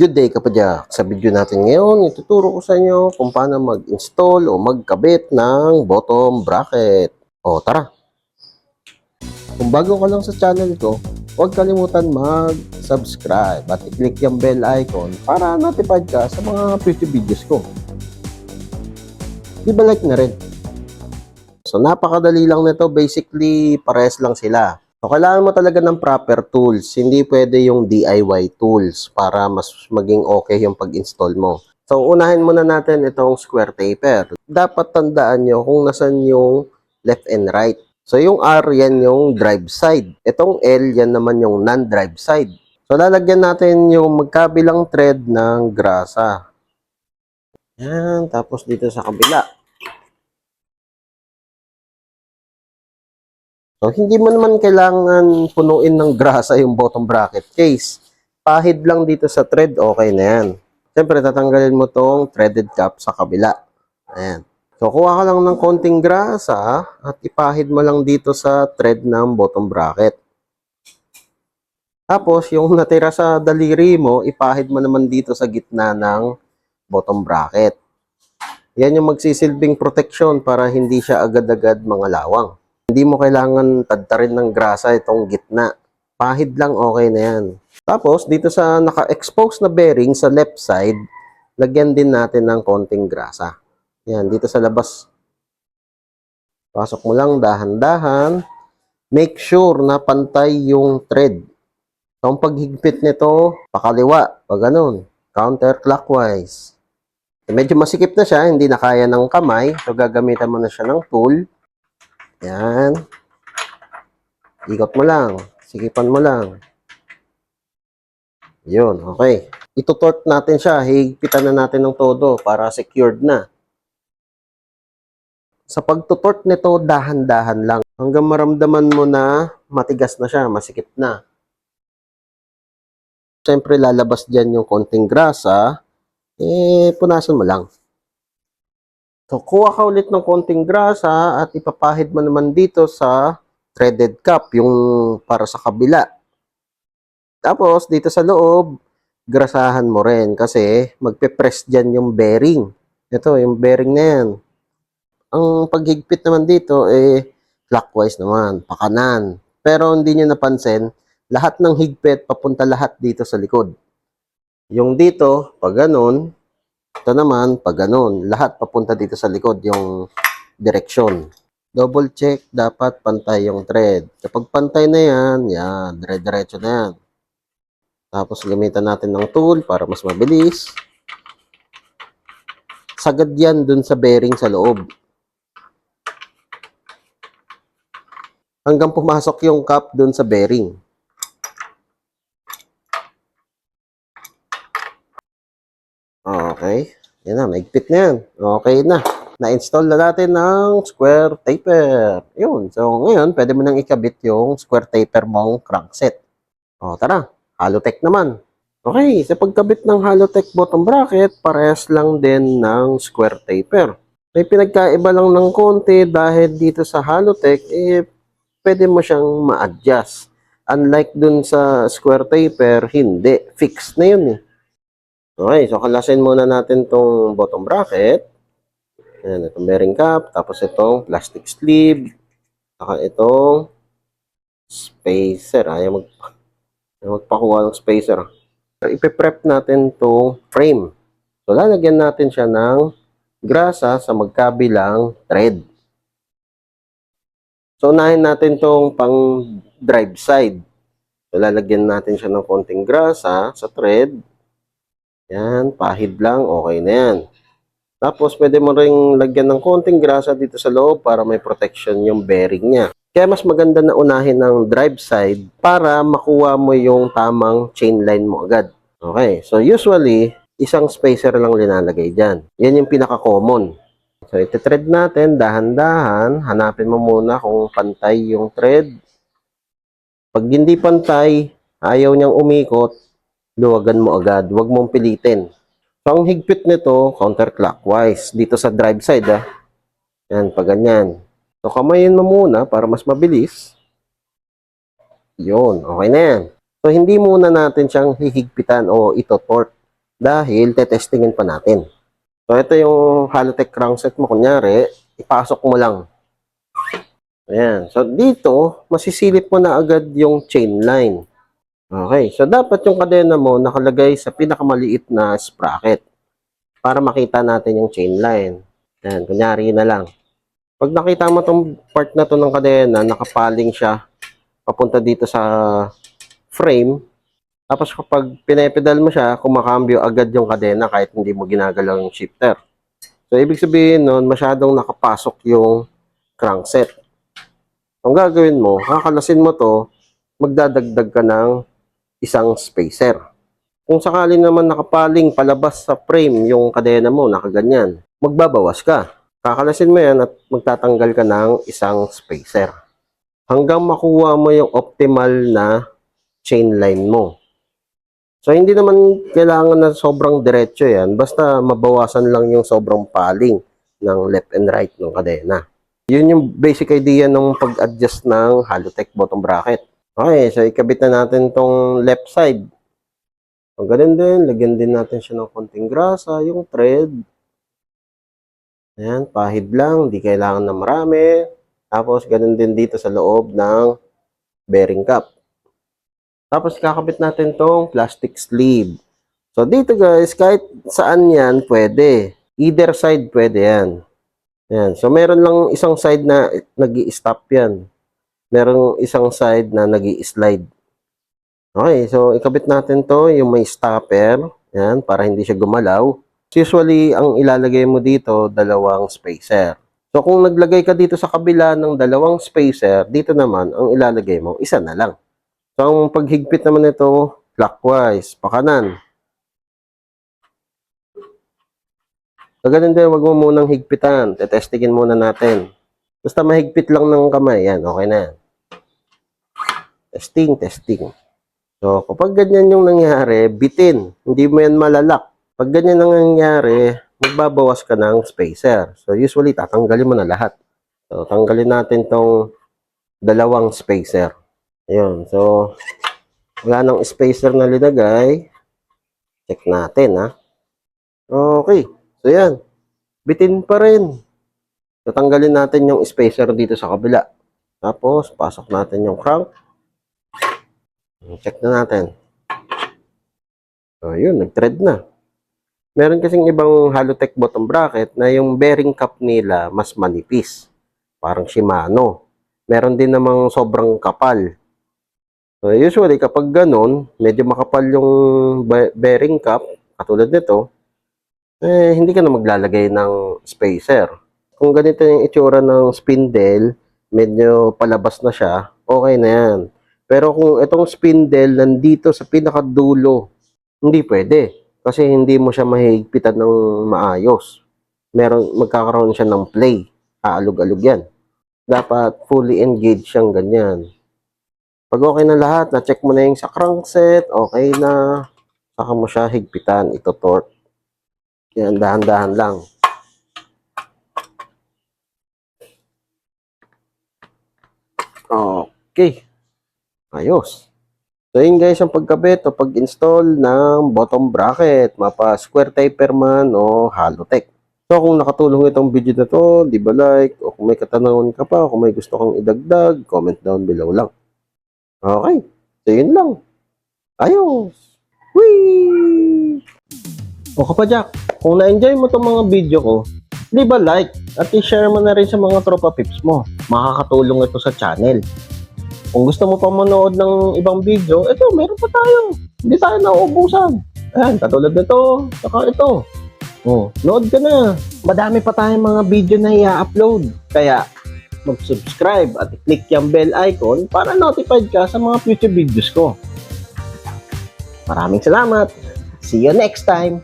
Good day kapadyak! Sa video natin ngayon, ituturo ko sa inyo kung paano mag-install o magkabit ng bottom bracket. O tara! Kung bago ka lang sa channel ko, huwag kalimutan mag-subscribe at i-click yung bell icon para notified ka sa mga future videos ko. Di ba like na rin? So napakadali lang nito, basically pares lang sila. So, kailangan mo talaga ng proper tools. Hindi pwede yung DIY tools para mas maging okay yung pag-install mo. So, unahin muna natin itong square taper. Dapat tandaan nyo kung nasan yung left and right. So, yung R, yan yung drive side. Itong L, yan naman yung non-drive side. So, lalagyan natin yung magkabilang thread ng grasa. Yan. Tapos dito sa kabila. So, hindi mo naman kailangan punuin ng grasa yung bottom bracket case. Pahid lang dito sa thread, okay na yan. Siyempre, tatanggalin mo tong threaded cap sa kabila. Ayan. So, kuha ka lang ng konting grasa at ipahid mo lang dito sa thread ng bottom bracket. Tapos, yung natira sa daliri mo, ipahid mo naman dito sa gitna ng bottom bracket. Yan yung magsisilbing protection para hindi siya agad-agad mga lawang. Hindi mo kailangan tadtarin ng grasa itong gitna. Pahid lang, okay na yan. Tapos, dito sa naka-expose na bearing sa left side, lagyan din natin ng konting grasa. Yan, dito sa labas. Pasok mo lang dahan-dahan. Make sure na pantay yung thread. So, ang paghigpit nito, pakaliwa, pag ganun, counterclockwise. Medyo masikip na siya, hindi na kaya ng kamay. So, gagamitan mo na siya ng tool. Yan. Ikot mo lang. Sikipan mo lang. Yun, okay. Itutorque natin siya. Higpitan na natin ng todo para secured na. Sa pagtutorque nito, dahan-dahan lang. Hanggang maramdaman mo na matigas na siya, masikip na. Siyempre, lalabas dyan yung konting grasa. Eh, punasan mo lang. So, kuha ka ulit ng konting grasa at ipapahid mo naman dito sa threaded cap, yung para sa kabila. Tapos, dito sa loob, grasahan mo rin kasi magpe-press dyan yung bearing. Ito, yung bearing na yan. Ang paghigpit naman dito, eh, clockwise naman, pakanan. Pero hindi nyo napansin, lahat ng higpit papunta lahat dito sa likod. Yung dito, pag ganun, ito naman, pag ganun, lahat papunta dito sa likod, yung direksyon. Double check, dapat pantay yung thread. Kapag pantay na yan, yan, dire-diretso na yan. Tapos gamitan natin ng tool para mas mabilis. Sagad yan dun sa bearing sa loob. Hanggang pumasok yung cap dun sa bearing. Okay. Yan na, maigpit na yan. Okay na. Na-install na natin ng square taper. Yun. So, ngayon, pwede mo nang ikabit yung square taper mong crankset. O, tara. Halotech naman. Okay, sa pagkabit ng Halotech bottom bracket, parehas lang din ng square taper. May pinagkaiba lang ng konti dahil dito sa Halotech, eh, pwede mo siyang ma-adjust. Unlike dun sa square taper, hindi. Fixed na yun eh. Okay, so kalasin muna natin tong bottom bracket. Ayan, itong bearing cap, tapos itong plastic sleeve, saka itong spacer. Ayaw, mag, ayaw magpakuha ng spacer. So, ipiprep natin itong frame. So, lalagyan natin siya ng grasa sa magkabilang thread. So, unahin natin itong pang drive side. So, lalagyan natin siya ng konting grasa sa thread. Yan, pahid lang, okay na yan. Tapos, pwede mo ring lagyan ng konting grasa dito sa loob para may protection yung bearing niya. Kaya mas maganda na unahin ng drive side para makuha mo yung tamang chain line mo agad. Okay, so usually, isang spacer lang linalagay dyan. Yan yung pinaka-common. So, iti-thread natin, dahan-dahan. Hanapin mo muna kung pantay yung thread. Pag hindi pantay, ayaw niyang umikot, luwagan mo agad. Huwag mong pilitin. So, ang higpit nito, counterclockwise. Dito sa drive side, ah. Yan, pag ganyan. So, kamayin mo muna para mas mabilis. Yun, okay na yan. So, hindi muna natin siyang hihigpitan o ito-torque. dahil tetestingin pa natin. So, ito yung Halotech crankset mo. Kunyari, ipasok mo lang. Ayan. So, dito, masisilip mo na agad yung chain line. Okay. So, dapat yung kadena mo nakalagay sa pinakamaliit na sprocket para makita natin yung chain line. Ayan. Kunyari na lang. Pag nakita mo tong part na to ng kadena, nakapaling siya papunta dito sa frame. Tapos kapag pinepedal mo siya, kumakambyo agad yung kadena kahit hindi mo ginagalaw yung shifter. So, ibig sabihin nun, masyadong nakapasok yung crankset. Ang gagawin mo, kakalasin mo to, magdadagdag ka ng isang spacer. Kung sakali naman nakapaling palabas sa frame yung kadena mo, nakaganyan, magbabawas ka. Kakalasin mo yan at magtatanggal ka ng isang spacer. Hanggang makuha mo yung optimal na chain line mo. So, hindi naman kailangan na sobrang diretso yan. Basta mabawasan lang yung sobrang paling ng left and right ng kadena. Yun yung basic idea ng pag-adjust ng Halotech bottom bracket. Okay, so ikabit na natin tong left side. So, ganun din. Lagyan din natin siya ng konting grasa, yung thread. Ayan, pahid lang. Di kailangan na marami. Tapos, ganun din dito sa loob ng bearing cap. Tapos kakabit natin tong plastic sleeve. So dito guys, kahit saan yan pwede. Either side pwede yan. Yan. So meron lang isang side na nag stop yan. Meron isang side na nag slide Okay, so ikabit natin to yung may stopper. Yan, para hindi siya gumalaw. Usually, ang ilalagay mo dito, dalawang spacer. So kung naglagay ka dito sa kabila ng dalawang spacer, dito naman, ang ilalagay mo, isa na lang. So, ang paghigpit naman nito, clockwise, pakanan. So, ganun din, wag mo munang higpitan. Tetestingin muna natin. Basta mahigpit lang ng kamay, yan, okay na yan. Testing, testing. So, kapag ganyan yung nangyari, bitin. Hindi mo yan malalak. Pag ganyan ang nangyari, magbabawas ka ng spacer. So, usually, tatanggalin mo na lahat. So, tanggalin natin tong dalawang spacer. Ayun. So, wala nang spacer na linagay. Check natin, ha. Okay. So, yan. Bitin pa rin. So, tanggalin natin yung spacer dito sa kabila. Tapos, pasok natin yung crank. Check na natin. So, yun. Nag-thread na. Meron kasing ibang Halotech bottom bracket na yung bearing cap nila mas manipis. Parang Shimano. Meron din namang sobrang kapal. So, usually, kapag ganun, medyo makapal yung be- bearing cap, katulad nito, eh, hindi ka na maglalagay ng spacer. Kung ganito yung itsura ng spindle, medyo palabas na siya, okay na yan. Pero kung itong spindle nandito sa pinakadulo, hindi pwede. Kasi hindi mo siya mahigpitan ng maayos. Meron, magkakaroon siya ng play. Aalog-alog yan. Dapat fully engaged siyang ganyan. Pag okay na lahat, na-check mo na yung sa crankset, okay na, saka mo siya higpitan, ito torque. Yan, dahan-dahan lang. Okay. Ayos. So yun guys ang pagkabit o pag-install ng bottom bracket, mapa square taper man o Halotech. So kung nakatulong itong video na to, di ba like, o kung may katanungan ka pa, o kung may gusto kang idagdag, comment down below lang. Okay. So, yun lang. Ayos. Whee! O kapadyak, kung na-enjoy mo itong mga video ko, di ba like at i-share mo na rin sa mga tropa pips mo. Makakatulong ito sa channel. Kung gusto mo pa manood ng ibang video, ito, meron pa tayo. Hindi tayo nauubusan. Ayan, katulad nito, saka ito. Oh, nood ka na. Madami pa tayong mga video na i-upload. Kaya, mag-subscribe at click yung bell icon para notified ka sa mga future videos ko. Maraming salamat. See you next time.